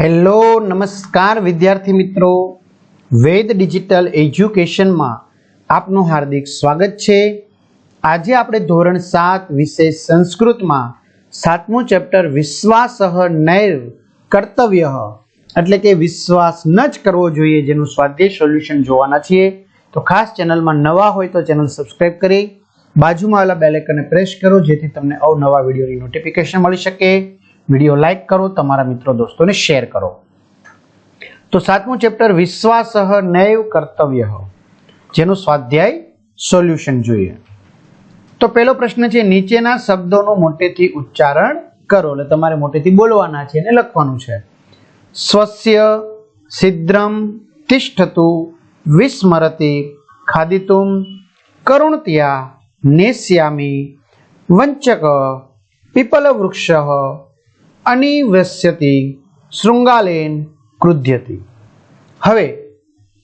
Hello, નમસ્કાર વિદ્યાર્થી મિત્રો. વેદ ડિજિટલ એજ્યુકેશનમાં આપનું હાર્દિક સ્વાગત છે. આજે આપણે ધોરણ સાત વિષય સંસ્કૃતમાં સાતમું ચેપ્ટર વિશ્વાસહ નૈર કર્તવ્ય એટલે કે વિશ્વાસ ન જ કરવો જોઈએ જેનું સ્વાધ્યાય સોલ્યુશન જોવાના છીએ. તો ખાસ ચેનલમાં નવા હોય તો ચેનલ સબસ્ક્રાઇબ કરી બાજુમાં આવેલા બેલ પ્રેસ કરો, જેથી તમને અવનવા વિડીયોની નોટિફિકેશન મળી શકે. વીડિયો લાઈક કરો, તમારા મિત્રો દોસ્તોને શેર કરો. તો સાતમું ચેપ્ટર, વિશ્વાસહ નૈવ કર્તવ્ય. જેનું સ્વાધ્યાય સોલ્યુશન જોઈએ. તો પહેલો પ્રશ્ન છે, નીચેના શબ્દોનું મોટેથી ઉચ્ચારણ કરો. એટલે તમારે મોટેથી બોલવાના છે અને લખવાનું છે. સ્વસ્ય સિદ્ધ્રમ તિષ્ઠતુ વિસ્મરતિ ખાદિતુમ કરુણત્યા નેસ્યામી વંચક પીપલવૃક્ષ અનિવસ્યતિ, શૃંગાલેન ક્રુધ્યતિ હવે,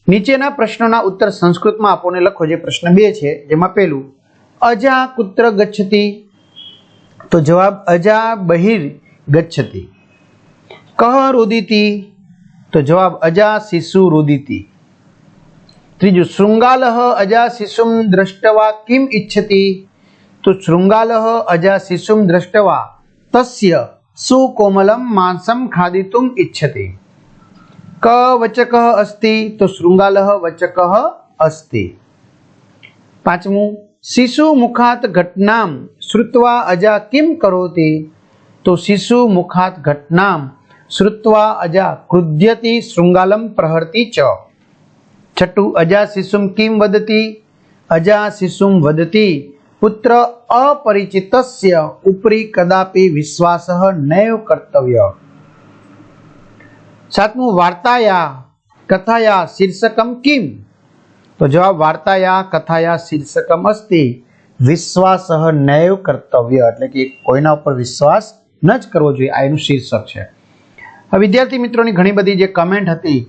નીચેના પ્રશ્નોના ઉત્તર સંસ્કૃતમાં આપોને લખો. જે પ્રશ્ન બે છે, જેમાં પહેલું, અજા કુત્ર ગચ્છતિ? તો જવાબ, અજા બહિર ગચ્છતિ. કહ રુદિતિ? તો જવાબ, અજા શિશુ રુદિતિ. ત્રીજું, શૃંગાલહ અજા શિશુમ દ્રષ્ટવા કિમ ઈચ્છતિ તો શૃંગાલહ અજા શિશુમ દ્રષ્ટવા તસ્ય સુકોમલમ માંસમ ખાદિતુમ ઈચ્છતિ ક વચક અસ્તિ તો શૃંગાલહ વચક અસ્તિ પાંચમું શિશુ મુખાત ઘટનામ શ્રુત્વા અજા કિમ કરોતિ તો શિશુ મુખાત ઘટનામ શ્રુત્વા અજા ક્રુધ્યતિ શૃંગાલમ પ્રહર્તિ ચ છઠ્ઠું અજા શિશુમ કિમ વદતી અજા શિશુમ વદતી પુત્ર અપરિચિતસ્ય ઉપરી કદાપી વિશ્વાસ નૈવ કર્તવ્ય. સાતમું, વાર્તાયા, કથાયા શીર્ષકમ કિમ? તો જવાબ વાર્તાયા, કથાયા શીર્ષકમ અસ્તિ. વિશ્વાસ નૈવ કર્તવ્ય. એટલે કે કોઈના ઉપર વિશ્વાસ ન જ કરવો જોઈએ. આ એનું શીર્ષક છે. વિદ્યાર્થી મિત્રોની ઘણી બધી જે કમેન્ટ હતી,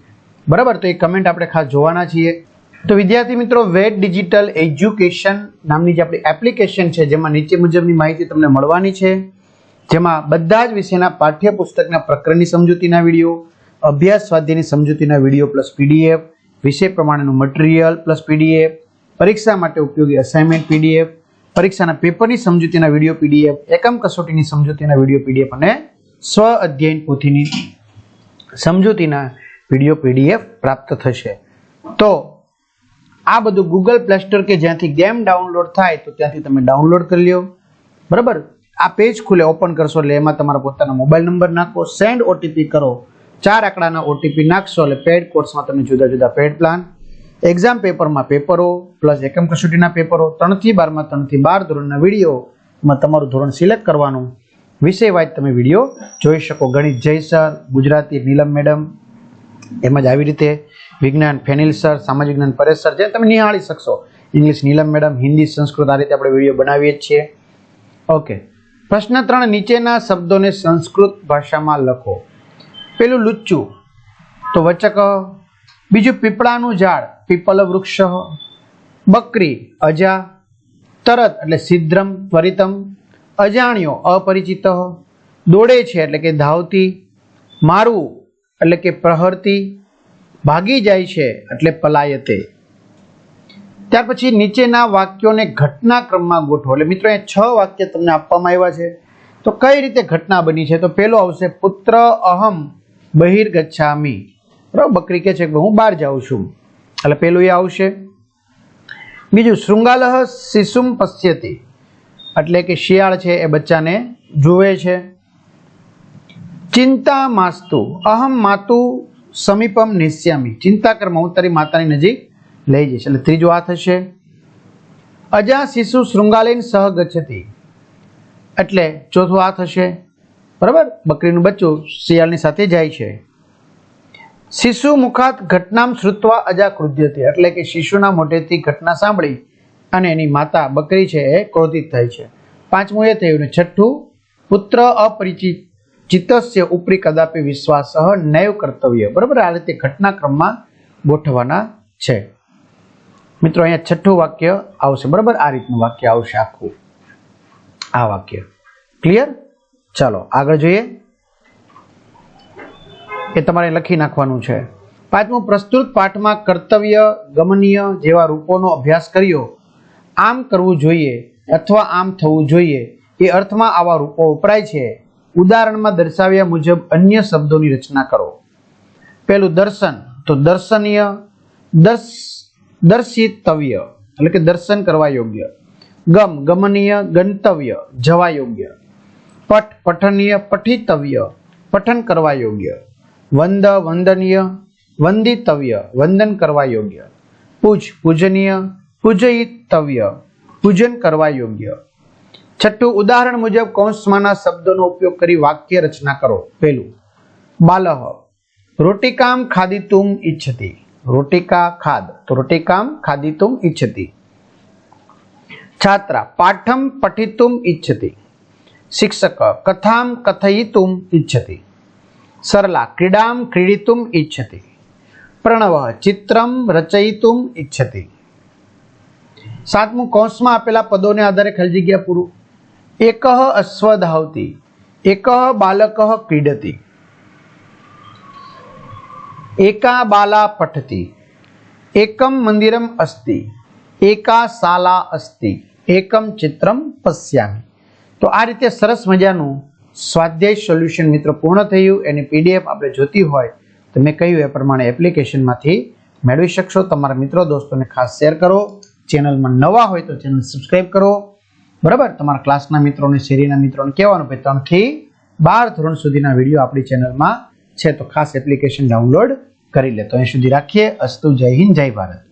બરાબર? તો એ કમેન્ટ આપણે ખાસ જોવાના છીએ. તો વિદ્યાર્થી મિત્રો વેટ ડિજિટલ એજ્યુકેશન નામની જે આપણી એપ્લિકેશન છે, જેમાં નીચે મુજબની માહિતી તમને મળવાની છે. જેમાં બધા જ વિષયના પાઠ્યપુસ્તકના પ્રકરણની સમજૂતીના વીડિયો, અભ્યાસ સ્વાધ્યાયની સમજૂતીના વીડિયો પ્લસ પીડીએફ, વિષય પ્રમાણેનું મટીરિયલ પ્લસ પીડીએફ, પરીક્ષા માટે ઉપયોગી અસાઇનમેન્ટ પીડીએફ, પરીક્ષાના પેપરની સમજૂતીના વીડિયો પીડીએફ, એકમ કસોટીની સમજૂતીના વીડિયો પીડીએફ અને સ્વ અધ્યયન પોથીની સમજૂતીના વીડિયો પીડીએફ પ્રાપ્ત થશે. તો આ બધું ગૂગલ પ્લે સ્ટોર કે જ્યાંથી ગેમ ડાઉનલોડ થાય તો ત્યાંથી તમે ડાઉનલોડ કરી લ્યો. બરાબર? આ પેજ ખુલે ઓપન કરશો એટલે એમાં તમારા પોતાનો મોબાઈલ નંબર નાખો સેન્ડ ઓટીપી કરો. ચાર આંકડાના ઓટીપી નાખશો એટલે પેડ કોર્સમાં તમે જુદા જુદા પેડ પ્લાન એક્ઝામ પેપરમાં પેપરો પ્લસ એકમ કસોટીના પેપરો ત્રણથી બારમાં, ત્રણથી બાર ધોરણના વિડીયોમાં તમારું ધોરણ સિલેક્ટ કરવાનું. વિષય વાઇઝ તમે વીડિયો જોઈ શકો. ગણિત જય સર ગુજરાતી નીલમ મેડમ, એમ જ આવી રીતે વિજ્ઞાન ફેનિલ સર, સામાજિક જ્ઞાન પરેશ સર જે તમે નિહાળી શકશો. ઇંગ્લિશ નીલમ મેડમ, હિન્દી સંસ્કૃત, આ રીતે આપણે વીડિયો બનાવીએ છીએ. ઓકે. પ્રશ્ન ત્રણ, નીચેના શબ્દોને સંસ્કૃત ભાષામાં લખો. પેલું લુચ્ચું, તો વચક, બીજું પીપળાનું ઝાડ, પીપલ વૃક્ષ, બકરી, અજા, તરત, એટલે સિદ્ધ્રમ ત્વરિતમ, અજાણ્યો, અપરિચિત, દોડે છે, એટલે કે ધાવતી, મારવું, એટલે કે પ્રહરતી ભાગી જાય છે એટલે પલાયતે. ત્યાર પછી નીચેના વાક્યોને ઘટના ક્રમમાં ગોઠવો. એટલે મિત્રો એ છ વાક્ય તમને આપવામાં આવ્યા છે. તો કઈ રીતે ઘટના બની છે? તો પેલો આવશે, પુત્ર અહમ બહિર્ગચ્છામી. બરાબર? બકરી કહે છે કે હું બહાર જાઉં છું. એટલે પેલું એ આવશે. બીજું, શૃંગાલહ શિશુમ પશ્યતી. એટલે કે શિયાળ છે એ બચ્ચાને જુએ છે. ચિંતા માસ્તુ, અહમ માતુ સમીપમ નિશ્યામી ચિંતા કર્મ હું તારી માતાની નજીક લઈ જઈશ. એટલે ત્રીજું આ થશે. અજા શિશુ શૃંગાલીન સહ ગચ્છતી એટલે ચોથું આ થશે. બરાબર? બકરીનું બચ્ચું શિયાળની સાથે જાય છે. શિશુ મુખાત ઘટનામ શ્રુત્વા અજા ક્રુધ્યતી એટલે કે શિશુના મોઢેથી ઘટના સાંભળી અને એની માતા બકરી છે એ ક્રોધિત થાય છે. પાંચમું એ થયું ને છઠ્ઠું, પુત્ર અપરિચિત. ચિત્તસ્ય ઉપરી કદાપી વિશ્વાસ નૈવ કર્તવ્ય. બરાબર? આ રીતે ઘટનાક્રમમાં ગોઠવવાના છે. મિત્રો, અહીંયા છઠ્ઠું વાક્ય આવશે. બરાબર? આ રીતનું વાક્ય આવશે આખું. આ વાક્ય. ક્લિયર ચાલો, આગળ જોઈએ. એ તમારે લખી નાખવાનું છે. પાંચમું પ્રસ્તુત પાઠમાં કર્તવ્ય ગમનીય જેવા રૂપોનો અભ્યાસ કર્યો. આમ કરવું જોઈએ અથવા આમ થવું જોઈએ. એ અર્થમાં આવા રૂપો વપરાય છે. ઉદાહરણમાં દર્શાવ્યા મુજબ અન્ય શબ્દોની રચના કરો. પેલું દર્શન, તો દર્શનીય, દર્શ, દર્શિતવ્ય, એટલે કે દર્શન કરવા યોગ્ય. ગમ, ગમનીય, ગંતવ્ય, જવા યોગ્ય. પઠ, પઠનીય, પઠિતવ્ય, પઠન કરવા યોગ્ય. વંદ, વંદનીય, વંદિતવ્ય, વંદન કરવા યોગ્ય. પૂજ, પૂજનીય, પૂજયિતવ્ય, પૂજન કરવા યોગ્ય. છઠ્ઠું ઉદાહરણ મુજબ કૌંસમાંના શબ્દોનો ઉપયોગ કરી વાક્ય રચના કરો. પહેલું, બાલહ રોટિકામ ખાદિતુમ ઈચ્છતી. રોટિકા ખાદ, તો રોટિકામ ખાદિતુમ ઈચ્છતી. છાત્રા, પાઠમ પઠિતુમ ઈચ્છતી. શિક્ષક, કથામ કથયિતુમ ઈચ્છતી. સરલા, ક્રીડામ ક્રીડિતુમ ઈચ્છતી. પ્રણવ, ચિત્રમ રચયિતુમ ઈચ્છતી. સાતમું, કૌંસમાં આપેલા પદોને આધારે ખાલી જગ્યા પૂરું એકઃ અશ્વધાવતી એક બાલક ક્રીડતી. એકા બાલા પઠતી, એકમ મંદિરમ અસ્તિ, એકા શાલા અસ્તિ, એકમ ચિત્રમ પશ્યામી. તો આ રીતે સરસ મજાનું સ્વાધ્યાય સોલ્યુશન મિત્રો પૂર્ણ થયું. એની પીડીએફ આપણે જોતી હોય તો મેં કહ્યું એ પ્રમાણે એપ્લિકેશનમાંથી મેળવી શકશો. તમારા મિત્રો, દોસ્તોને ખાસ શેર કરો. ચેનલમાં નવા હોય તો ચેનલ સબસ્ક્રાઈબ કરો. બરાબર? તમારા ક્લાસના મિત્રોને, શેરીના મિત્રોને કહેવાનું ભાઈ, ત્રણથી બાર ધોરણ સુધીના વીડિયો આપણી ચેનલમાં છે. તો ખાસ એપ્લિકેશન ડાઉનલોડ કરી લે. તો અહીં સુધી રાખીએ. અસ્તુ, જય હિન્દ, જય ભારત.